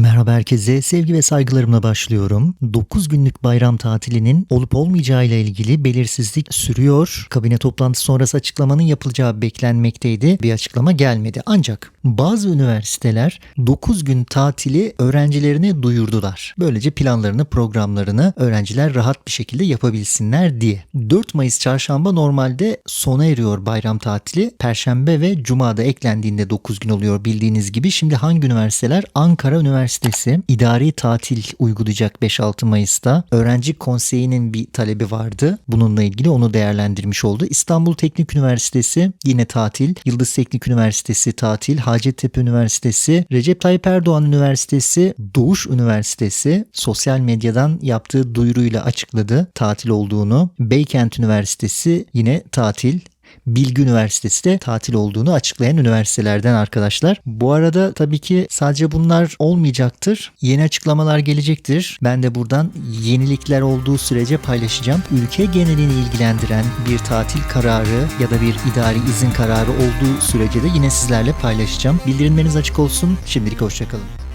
Merhaba herkese, sevgi ve saygılarımla başlıyorum. 9 günlük bayram tatilinin olup olmayacağı ile ilgili belirsizlik sürüyor. Kabine toplantısı sonrası açıklamanın yapılacağı beklenmekteydi. Bir açıklama gelmedi. Ancak bazı üniversiteler 9 gün tatili öğrencilerine duyurdular. Böylece planlarını, programlarını öğrenciler rahat bir şekilde yapabilsinler diye. 4 Mayıs çarşamba normalde sona eriyor bayram tatili. Perşembe ve Cuma'da eklendiğinde 9 gün oluyor bildiğiniz gibi. Şimdi hangi üniversiteler? Ankara Üniversitesi idari tatil uygulayacak 5-6 Mayıs'ta. Öğrenci konseyinin bir talebi vardı. Bununla ilgili onu değerlendirmiş oldu. İstanbul Teknik Üniversitesi yine tatil. Yıldız Teknik Üniversitesi tatil. Hacettepe Üniversitesi, Recep Tayyip Erdoğan Üniversitesi, Doğuş Üniversitesi sosyal medyadan yaptığı duyuruyla açıkladı tatil olduğunu. Beykent Üniversitesi yine tatil. Bilgi Üniversitesi de tatil olduğunu açıklayan üniversitelerden arkadaşlar. Bu arada tabii ki sadece bunlar olmayacaktır. Yeni açıklamalar gelecektir. Ben de buradan yenilikler olduğu sürece paylaşacağım. Ülke genelini ilgilendiren bir tatil kararı ya da bir idari izin kararı olduğu sürece de yine sizlerle paylaşacağım. Bildirimleriniz açık olsun. Şimdilik hoşçakalın.